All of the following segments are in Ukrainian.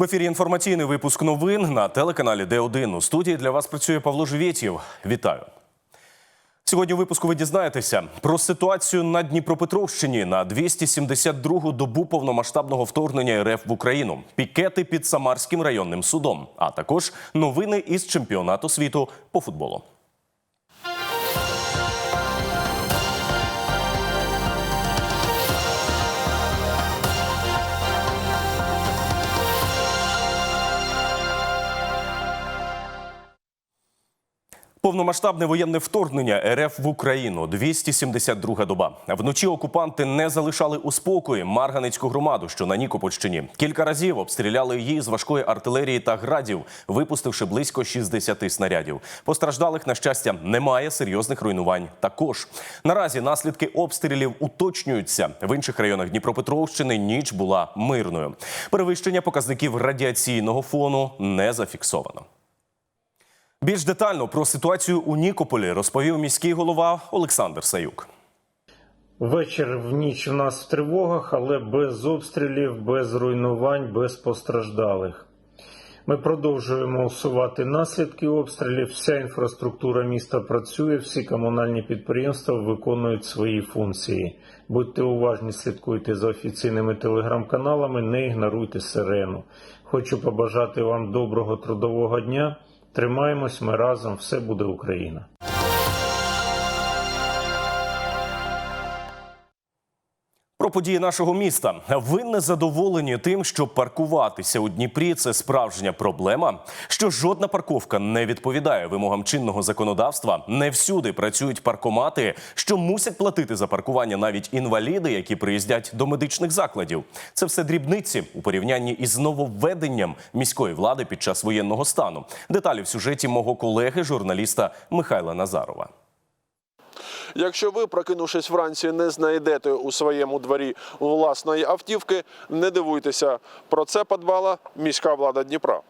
В ефірі інформаційний випуск новин на телеканалі Д1. У студії для вас працює Павло Живєтєв. Вітаю. Сьогодні у випуску ви дізнаєтеся про ситуацію на Дніпропетровщині на 272-гу добу повномасштабного вторгнення РФ в Україну, пікети під Самарським районним судом, а також новини із чемпіонату світу по футболу. Повномасштабне воєнне вторгнення РФ в Україну 272 доба. Вночі окупанти не залишали у спокої Марганецьку громаду, що на Нікопольщині. Кілька разів обстріляли її з важкої артилерії та градів, випустивши близько 60 снарядів. Постраждалих на щастя немає серйозних руйнувань. Також наразі наслідки обстрілів уточнюються. В інших районах Дніпропетровщини ніч була мирною. Перевищення показників радіаційного фону не зафіксовано. Більш детально про ситуацію у Нікополі розповів міський голова Олександр Саюк. Вечір в ніч у нас в тривогах, але без обстрілів, без руйнувань, без постраждалих. Ми продовжуємо усувати наслідки обстрілів. Вся інфраструктура міста працює, всі комунальні підприємства виконують свої функції. Будьте уважні, слідкуйте за офіційними телеграм-каналами, не ігноруйте сирену. Хочу побажати вам доброго трудового дня. Тримаємось, ми разом, все буде Україна. Події нашого міста. Ви не задоволені тим, що паркуватися у Дніпрі це справжня проблема. Що жодна парковка не відповідає вимогам чинного законодавства. Не всюди працюють паркомати, що мусять платити за паркування навіть інваліди, які приїздять до медичних закладів. Це все дрібниці у порівнянні із нововведенням міської влади під час воєнного стану. Деталі в сюжеті мого колеги, журналіста Михайла Назарова. Якщо ви, прокинувшись вранці, не знайдете у своєму дворі власної автівки, не дивуйтеся. Про це подбала міська влада Дніпра.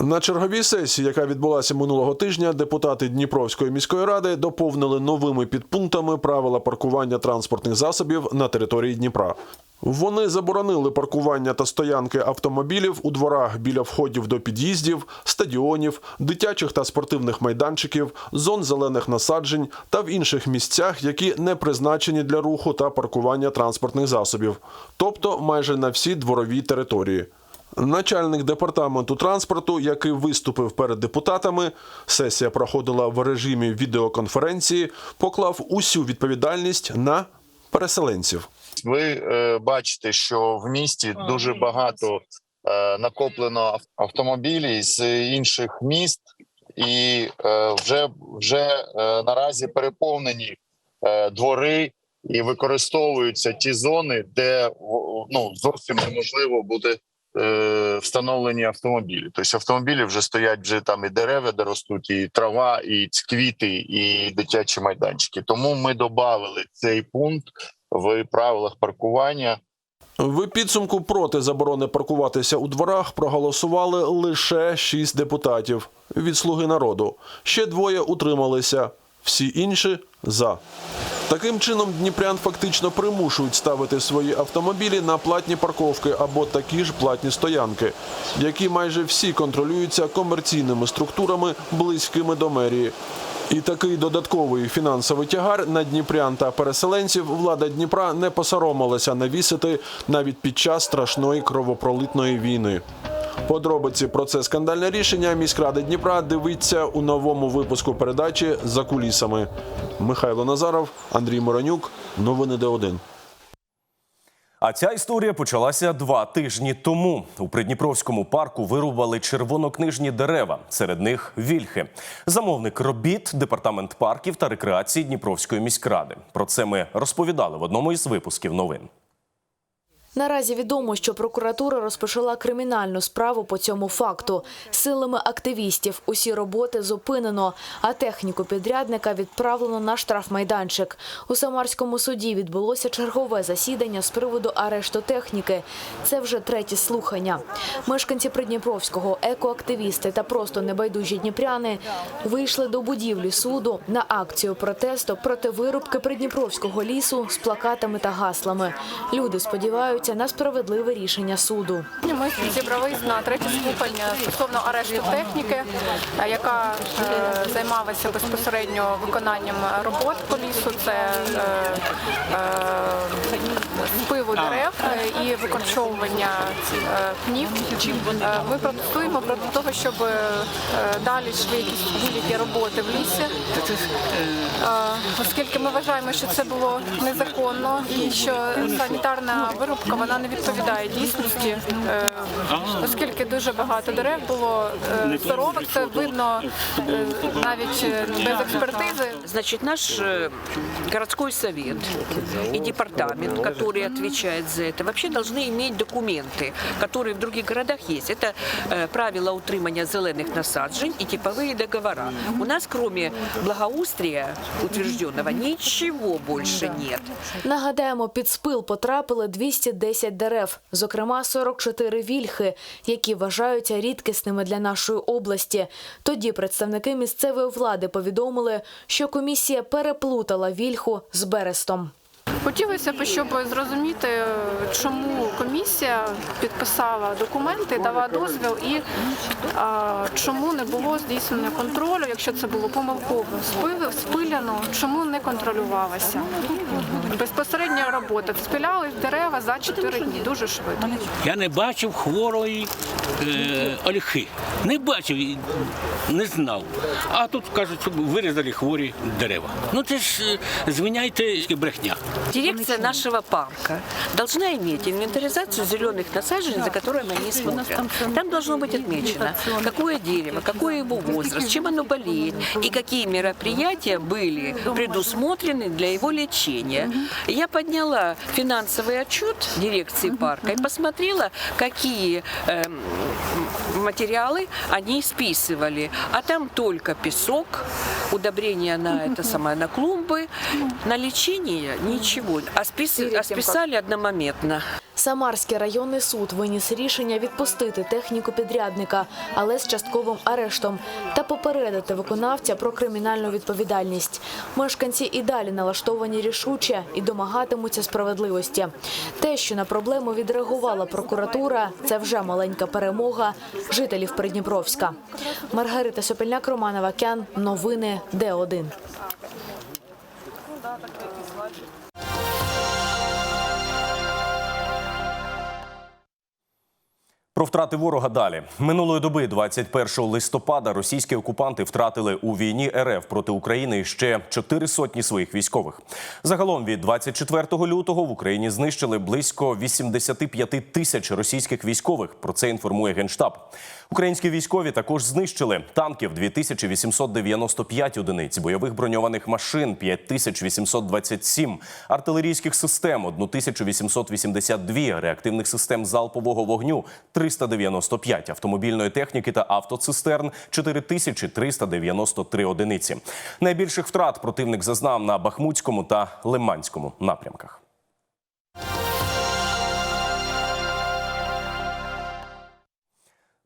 На черговій сесії, яка відбулася минулого тижня, депутати Дніпровської міської ради доповнили новими підпунктами правила паркування транспортних засобів на території Дніпра. Вони заборонили паркування та стоянки автомобілів у дворах біля входів до під'їздів, стадіонів, дитячих та спортивних майданчиків, зон зелених насаджень та в інших місцях, які не призначені для руху та паркування транспортних засобів, тобто майже на всій дворовій території. Начальник департаменту транспорту, який виступив перед депутатами, сесія проходила в режимі відеоконференції, поклав усю відповідальність на переселенців. Ви е, бачите, що в місті дуже багато е, накоплено ав- автомобілів з інших міст, і е, вже вже е, наразі переповнені е, двори і використовуються ті зони, де ну зовсім неможливо буде е, встановлені автомобілі. Тобто автомобілі вже стоять вже там і дерева, де ростуть, і трава, і квіти, і дитячі майданчики. Тому ми додали цей пункт в правилах паркування. В підсумку проти заборони паркуватися у дворах проголосували лише шість депутатів від Слуги народу. Ще двоє утрималися, всі інші за. Таким чином, дніпрян фактично примушують ставити свої автомобілі на платні парковки або такі ж платні стоянки, які майже всі контролюються комерційними структурами, близькими до мерії. І такий додатковий фінансовий тягар на дніпрян та переселенців влада Дніпра не посоромилася навісити навіть під час страшної кровопролитної війни. Подробиці про це скандальне рішення міськради Дніпра дивиться у новому випуску передачі за кулісами. Михайло Назаров, Андрій Моронюк, новини Д1. А ця історія почалася два тижні тому. У Придніпровському парку вирубали червонокнижні дерева. Серед них вільхи. Замовник робіт департамент парків та рекреації Дніпровської міськради. Про це ми розповідали в одному із випусків новин. Наразі відомо, що прокуратура розпочала кримінальну справу по цьому факту. Силами активістів усі роботи зупинено, а техніку підрядника відправлено на штрафмайданчик. У Самарському суді відбулося чергове засідання з приводу арешту техніки. Це вже треті слухання. Мешканці Придніпровського, екоактивісти та просто небайдужі дніпряни вийшли до будівлі суду на акцію протесту проти вирубки Придніпровського лісу з плакатами та гаслами. Люди сподіваються, сподіваються на справедливе рішення суду. Ми зібрались на третє слухання стосовно арешту техніки, е, яка е, займалася безпосередньо виконанням робот по лісу. Це е, е, дерев і викорчовування пнів. Ми протестуємо проти того, щоб далі йшли якісь будь-які роботи в лісі, оскільки ми вважаємо, що це було незаконно і що санітарна вирубка вона не відповідає дійсності, е, оскільки дуже багато дерев було е, здорових, це видно е, навіть е, без експертизи. Значит, наш э, городской совет и департамент, который отвечает за это, вообще должны иметь документы, которые в других городах есть. Это э, правила утримання зеленых насаджень и типовые договора. У нас, кроме благоустрия утвержденного, ничего больше нет. Нагадаємо, під спил потрапили 210 дерев, зокрема 44 вільхи, які вважаються рідкісними для нашої області. Тоді представники місцевої влади повідомили, що комісія переплутала вільху з берестом. Хотілося б, щоб зрозуміти, чому комісія підписала документи, дала дозвіл і а, чому не було здійснення контролю, якщо це було помилково спиляно, чому не контролювалося. Безпосередня робота. Спиляли дерева за 4 дні, дуже швидко. Я не бачив хворої е, ольхи. Не бачив, не знав. А тут кажуть, що вирізали хворі дерева. Ну це ж е, звиняйте брехня. Дирекция нашего парка должна иметь инвентаризацию зеленых насажений, за которыми они смотрят. Там должно быть отмечено, какое дерево, какой его возраст, чем оно болеет и какие мероприятия были предусмотрены для его лечения. Я подняла финансовый отчет дирекции парка и посмотрела, какие эм, материалы они списывали. А там только песок, удобрения на это самое, на клумбы, на лечение ничего. А, спис- а списали одномоментно. Самарський районний суд виніс рішення відпустити техніку підрядника, але з частковим арештом, та попередити виконавця про кримінальну відповідальність. Мешканці і далі налаштовані рішуче і домагатимуться справедливості. Те, що на проблему відреагувала прокуратура, це вже маленька перемога жителів Придніпровська. Маргарита Сопільняк, Роман Авакян. Новини Д1. Про втрати ворога далі минулої доби, 21 листопада, російські окупанти втратили у війні РФ проти України ще чотири сотні своїх військових. Загалом від 24 лютого в Україні знищили близько 85 тисяч російських військових. Про це інформує генштаб. Українські військові також знищили танків 2895 одиниць, бойових броньованих машин 5827, артилерійських систем 1882, реактивних систем залпового вогню 395, автомобільної техніки та автоцистерн 4393 одиниці. Найбільших втрат противник зазнав на Бахмутському та Лиманському напрямках.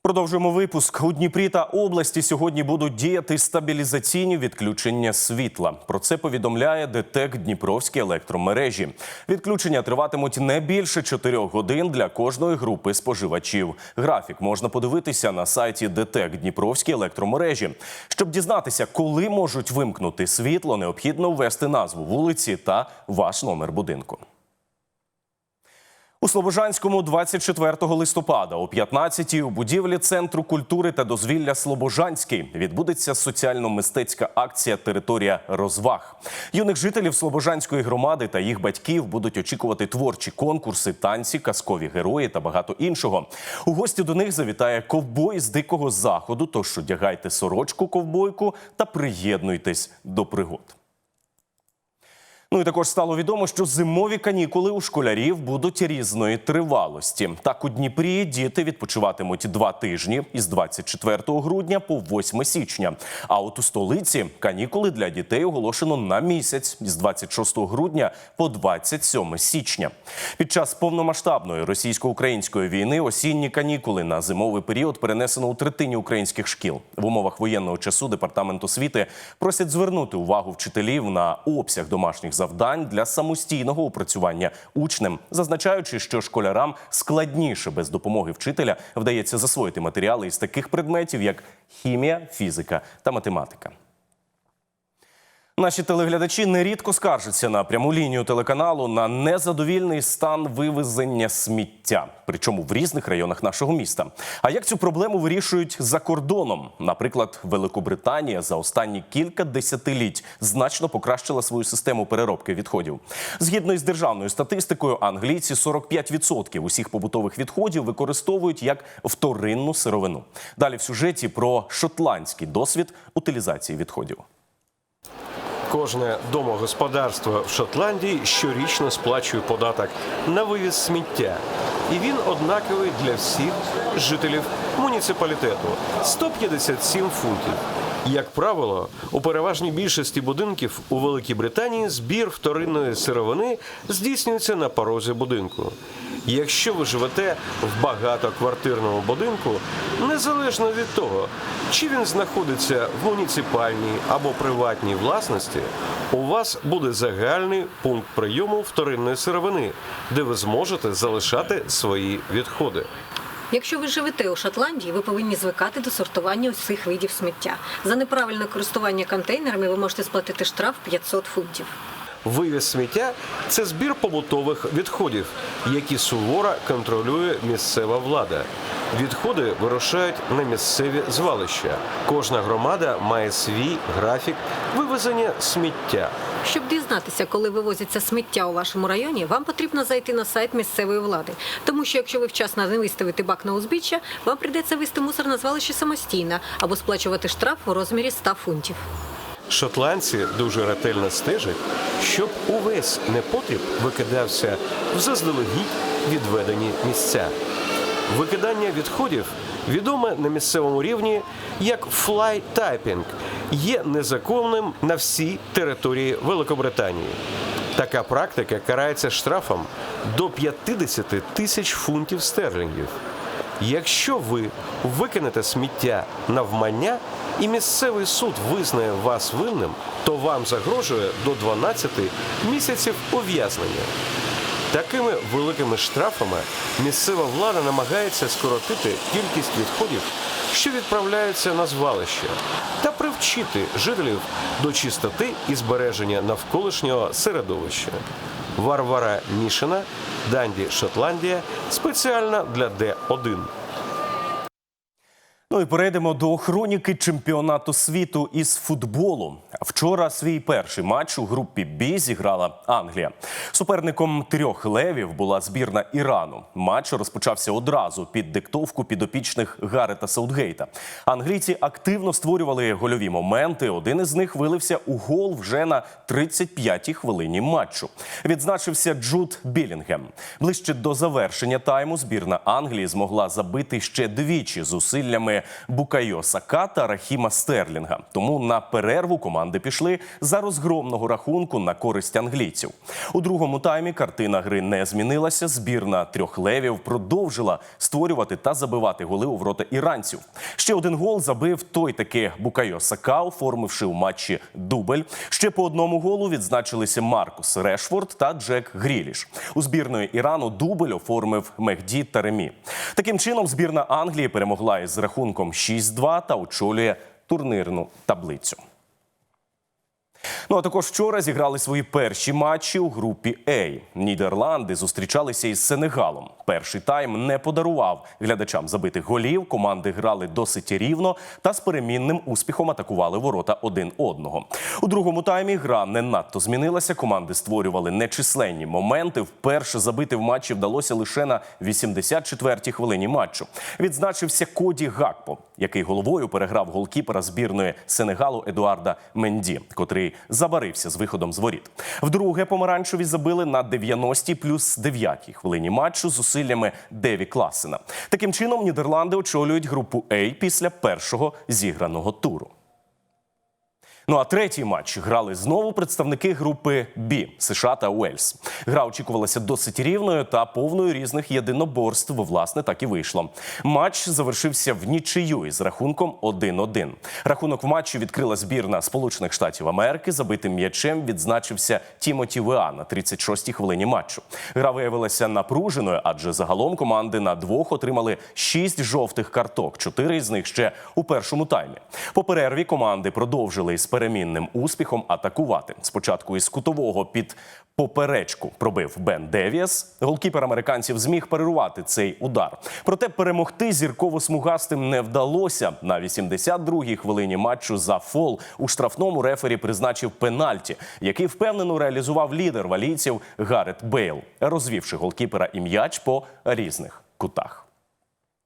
Продовжуємо випуск. У Дніпрі та області сьогодні будуть діяти стабілізаційні відключення світла. Про це повідомляє ДТЕК Дніпровські електромережі. Відключення триватимуть не більше 4 годин для кожної групи споживачів. Графік можна подивитися на сайті ДТЕК Дніпровські електромережі. Щоб дізнатися, коли можуть вимкнути світло, необхідно ввести назву вулиці та ваш номер будинку. У Слобожанському 24 листопада о 15-й у будівлі Центру культури та дозвілля Слобожанський відбудеться соціально-мистецька акція Територія розваг. Юних жителів Слобожанської громади та їх батьків будуть очікувати творчі конкурси, танці, казкові герої та багато іншого. У гості до них завітає ковбой з дикого заходу. Тож одягайте сорочку ковбойку та приєднуйтесь до пригод. Ну і також стало відомо, що зимові канікули у школярів будуть різної тривалості. Так у Дніпрі діти відпочиватимуть два тижні із 24 грудня по 8 січня. А от у столиці канікули для дітей оголошено на місяць із 26 грудня по 27 січня. Під час повномасштабної російсько-української війни осінні канікули на зимовий період перенесено у третині українських шкіл. В умовах воєнного часу департамент освіти просять звернути увагу вчителів на обсяг домашніх завдань завдань для самостійного опрацювання учнем, зазначаючи, що школярам складніше без допомоги вчителя вдається засвоїти матеріали із таких предметів, як хімія, фізика та математика. Наші телеглядачі нерідко скаржаться на пряму лінію телеканалу на незадовільний стан вивезення сміття, причому в різних районах нашого міста. А як цю проблему вирішують за кордоном? Наприклад, Великобританія за останні кілька десятиліть значно покращила свою систему переробки відходів. Згідно із державною статистикою, англійці 45% усіх побутових відходів використовують як вторинну сировину. Далі в сюжеті про шотландський досвід утилізації відходів. Кожне домогосподарство в Шотландії щорічно сплачує податок на вивіз сміття. І він однаковий для всіх жителів муніципалітету 157 фунтів. Як правило, у переважній більшості будинків у Великій Британії збір вторинної сировини здійснюється на порозі будинку. Якщо ви живете в багатоквартирному будинку, незалежно від того, чи він знаходиться в муніципальній або приватній власності, у вас буде загальний пункт прийому вторинної сировини, де ви зможете залишати свої відходи. Якщо ви живете у Шотландії, ви повинні звикати до сортування усіх видів сміття. За неправильне користування контейнерами ви можете сплатити штраф 500 фунтів. Вивіз сміття це збір побутових відходів, які суворо контролює місцева влада. Відходи вирушають на місцеві звалища. Кожна громада має свій графік вивезення сміття. Щоб дізнатися, коли вивозиться сміття у вашому районі, вам потрібно зайти на сайт місцевої влади. Тому що якщо ви вчасно не виставите бак на узбіччя, вам прийдеться вести мусор на звалище самостійно або сплачувати штраф у розмірі 100 фунтів. Шотландці дуже ретельно стежать, щоб увесь непотріб викидався в заздалегідь відведені місця. Викидання відходів відоме на місцевому рівні як флай-тайпінг, є незаконним на всій території Великобританії. Така практика карається штрафом до 50 тисяч фунтів стерлінгів. Якщо ви викинете сміття навмання і місцевий суд визнає вас винним, то вам загрожує до 12 місяців ув'язнення. Такими великими штрафами місцева влада намагається скоротити кількість відходів, що відправляються на звалище, та привчити жителів до чистоти і збереження навколишнього середовища. Варвара Мішина, Данді, Шотландія, спеціально для Д1. Ну і перейдемо до хроніки чемпіонату світу із футболу. Вчора свій перший матч у групі Бі зіграла Англія. Суперником трьох левів була збірна Ірану. Матч розпочався одразу під диктовку підопічних Гарета Саутгейта. Англійці активно створювали гольові моменти. Один із них вилився у гол вже на 35-й хвилині матчу. Відзначився Джуд Білінгем. Ближче до завершення тайму збірна Англії змогла забити ще двічі зусиллями Букайо Сака та Рахіма Стерлінга. Тому на перерву команди пішли за розгромного рахунку на користь англійців. У другому таймі картина гри не змінилася. Збірна трьох левів продовжила створювати та забивати голи у ворота іранців. Ще один гол забив той таки Букайо Сака, оформивши у матчі дубль. Ще по одному голу відзначилися Маркус Решфорд та Джек Гріліш. У збірної Ірану дубль оформив Мехді Таремі. Таким чином, збірна Англії перемогла із рахунком 6-2 та очолює турнірну таблицю. Ну а також вчора зіграли свої перші матчі у групі А. Нідерланди зустрічалися із Сенегалом. Перший тайм не подарував глядачам забитих голів. Команди грали досить рівно та з перемінним успіхом атакували ворота один одного. У другому таймі гра не надто змінилася. Команди створювали нечисленні моменти. Вперше забити в матчі вдалося лише на 84-й хвилині матчу. Відзначився Коді Гакпо, який головою переграв голкіпера збірної Сенегалу Едуарда Менді, котрий забарився з виходом з воріт. Вдруге помаранчеві забили на 90-й плюс 9-й хвилині матчу з зусиллями Деві Класена. Таким чином Нідерланди очолюють групу А після першого зіграного туру. Ну а третій матч грали знову представники групи Б США та Уельс. Гра очікувалася досить рівною та повною різних єдиноборств. Власне, так і вийшло. Матч завершився в нічию із рахунком 1-1. Рахунок в матчі відкрила збірна Сполучених Штатів Америки. Забитим м'ячем відзначився Тімоті Веа на 36-й хвилині матчу. Гра виявилася напруженою, адже загалом команди на двох отримали шість жовтих карток. Чотири з них ще у першому таймі. По перерві команди продовжили із перемінним успіхом атакувати. Спочатку із кутового під поперечку пробив Бен Девіас. Голкіпер американців зміг перервати цей удар. Проте перемогти зірково-смугастим не вдалося. На 82-й хвилині матчу за фол у штрафному рефері призначив пенальті, який впевнено реалізував лідер валійців Гарет Бейл, розвівши голкіпера і м'яч по різних кутах.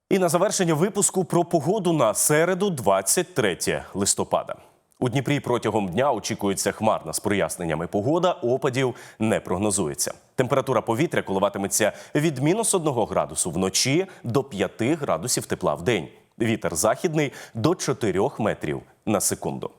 І на завершення випуску про погоду на середу, 23 листопада. У Дніпрі протягом дня очікується хмарна з проясненнями погода, опадів не прогнозується. Температура повітря коливатиметься від мінус 1 градусу вночі до 5 градусів тепла в день. Вітер західний до 4 метрів на секунду.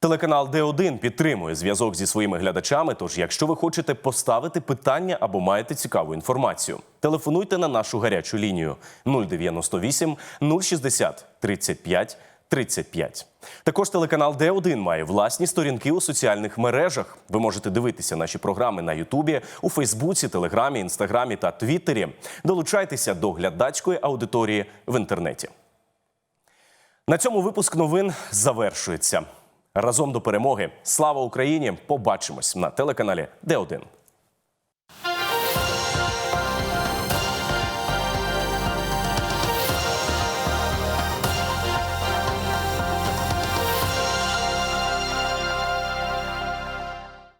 Телеканал Д1 підтримує зв'язок зі своїми глядачами. Тож, якщо ви хочете поставити питання або маєте цікаву інформацію, телефонуйте на нашу гарячу лінію 098 060 35 35. Також телеканал Д1 має власні сторінки у соціальних мережах. Ви можете дивитися наші програми на Ютубі, у Фейсбуці, Телеграмі, Інстаграмі та Твіттері. Долучайтеся до глядацької аудиторії в інтернеті. На цьому випуск новин завершується. Разом до перемоги. Слава Україні! Побачимось на телеканалі Д1.